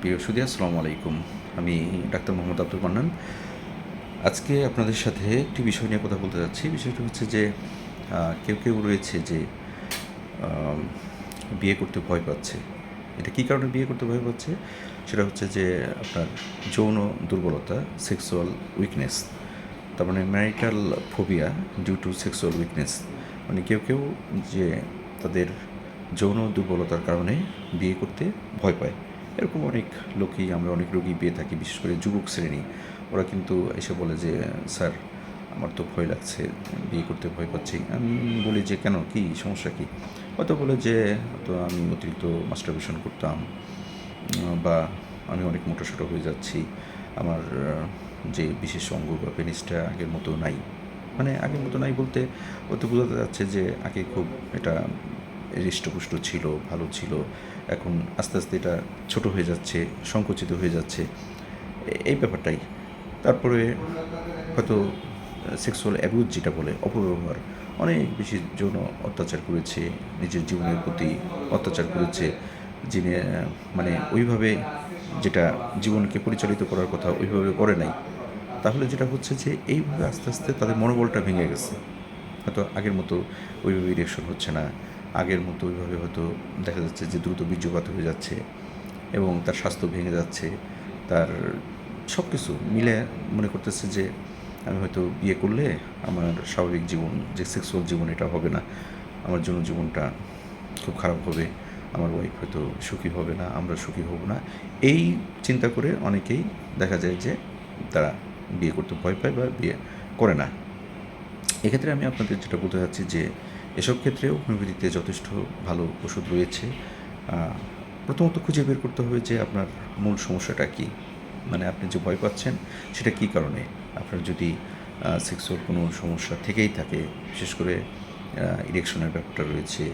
প্রিয় সুদী আসসালামু আলাইকুম। আমি ডাক্তার মোহাম্মদ আব্দুল মান্নান। আজকে আপনাদের সাথে একটি বিষয় নিয়ে কথা বলতে যাচ্ছি। বিষয়টা হচ্ছে যে কেউ কেউ রয়েছে যে বিয়ে করতে ভয় পাচ্ছে। এটা কী কারণে বিয়ে করতে ভয় পাচ্ছে? সেটা হচ্ছে যে, আপনার যৌন দুর্বলতা সেক্সুয়াল উইকনেস তার মানে marital phobia due to sexual weakness মানে কেউ কেউ যে, তাদের যৌন দুর্বলতার কারণে বিয়ে করতে ভয় পায়। এরকম অনেক লোকই, আমরা অনেক রোগী পেয়ে থাকি, বিশেষ করে যুবক শ্রেণি। ওরা কিন্তু এসে বলে যে, স্যার, আমার তো ভয় লাগছে, বিয়ে করতে ভয় পাচ্ছি। আমি বলি যে, কেন? কি? সমস্যা কি? হয়তো বলে যে, তো আমি অতিরিক্ত মাস্টারবেশন করতাম বা আমি অনেক মোটাসোটা হয়ে যাচ্ছি, আমার যে বিশেষ অঙ্গ বা পেনিসটা আগের মতো নাই। মানে আগের মতো নাই বলতে ওতে বোঝাতে যাচ্ছে যে, আগে খুব এটা হৃষ্টপুষ্ট ছিল, ভালো ছিল। এখন আস্তে আস্তে এটা ছোট হয়ে যাচ্ছে, সংকুচিত হয়ে যাচ্ছে। এই ব্যাপারটাই। তারপরে হয়তো সেক্সুয়াল অ্যাবিউজ যেটা বলে, অপব্যবহার। অনেক বেশি যৌন অত্যাচার করেছে, নিজের জীবনের প্রতি অত্যাচার করেছে। যিনি মানে ওইভাবে যেটা জীবনকে পরিচালিত করার কথা ওইভাবে করে নাই। তাহলে যেটা হচ্ছে যে, এইভাবে আস্তে আস্তে তাদের মনোবলটা ভেঙে গেছে। হয়তো আগের মতো ওইভাবে ইরেকশন হচ্ছে না। আগের মতো ওইভাবে হয়তো দেখা যাচ্ছে যে দ্রুত বীর্যপাত হয়ে যাচ্ছে এবং তার স্বাস্থ্য ভেঙে যাচ্ছে, তার সব কিছু মিলে মনে করতেছে যে আমি হয়তো বিয়ে করলে আমার স্বাভাবিক জীবন, যে সেক্সুয়াল জীবন এটা হবে না, আমার জন্য জীবনটা খুব খারাপ হবে, আমার ওয়াইফ হয়তো সুখী হবে না, আমরা সুখী হব না। এই চিন্তা করে অনেকেই দেখা যায় যে তারা বিয়ে করতে ভয় পায় বা বিয়ে করে না। এক্ষেত্রে আমি আপনাদের যেটা বলতে চাচ্ছি যে এসব ক্ষেত্রেও হোমিওপ্যাথিতে যথেষ্ট ভালো ওষুধ রয়েছে। প্রথমত খুঁজে বের করতে হবে যে আপনার মূল সমস্যাটা কী। মানে আপনি যে ভয় পাচ্ছেন, সেটা কী কারণে? আপনার যদি সেক্সুয়াল কোনো সমস্যা থেকেই থাকে, বিশেষ করে ইরেকশনের ব্যাপারটা রয়েছে,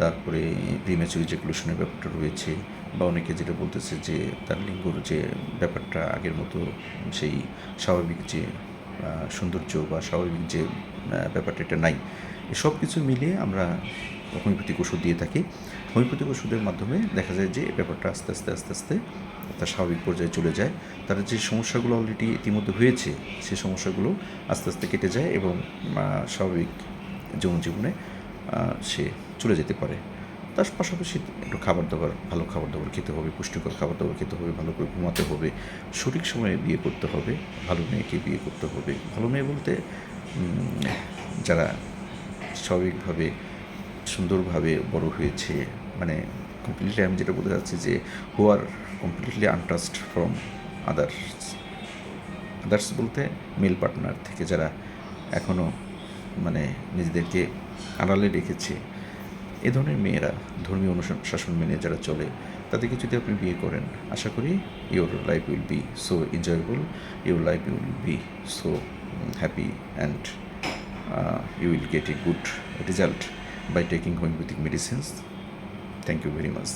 তারপরে প্রিম্যাচুর ইজেকুলেশনের ব্যাপারটা রয়েছে, বা অনেকে যেটা বলতেছে যে তার লিঙ্গর যে ব্যাপারটা আগের মতো সেই স্বাভাবিক যে সৌন্দর্য বা স্বাভাবিক যে ব্যাপারটা এটা নাই এসব কিছু মিলিয়ে আমরা হোমিওপ্যাথিক ওষুধ দিয়ে থাকি। হোমিওপ্যাথিক ওষুধের মাধ্যমে দেখা যায় যে ব্যাপারটা আস্তে আস্তে আস্তে আস্তে তার স্বাভাবিক পর্যায়ে চলে যায়। তার যে সমস্যাগুলো অলরেডি ইতিমধ্যে হয়েছে, সে সমস্যাগুলো আস্তে আস্তে কেটে যায় এবং স্বাভাবিক যৌন জীবনে সে চলে যেতে পারে। তার পাশাপাশি একটু খাবার দাবার, ভালো খাবার দাবার খেতে হবে, পুষ্টিকর খাবার দাবার খেতে হবে, ভালো করে ঘুমাতে হবে, সঠিক সময়ে বিয়ে করতে হবে, ভালো মেয়েকে বিয়ে করতে হবে। ভালো মেয়ে বলতে যারা স্বাভাবিকভাবে, সুন্দরভাবে বড় হয়েছে। মানে কমপ্লিটলি আমি যেটা বলতে চাচ্ছি যে who are completely untouched from others others বলতে মেল পার্টনার থেকে যারা এখনও মানে নিজেদেরকে আড়ালে রেখেছে। এ ধরনের মেয়েরা, ধর্মীয় অনুশাসন মেনে যারা চলে তাদেরকে যদি আপনি বিয়ে করেন। আশা করি your life will be so enjoyable your life will be so happy and you will get a good result by taking homeopathic medicines. Thank you very much.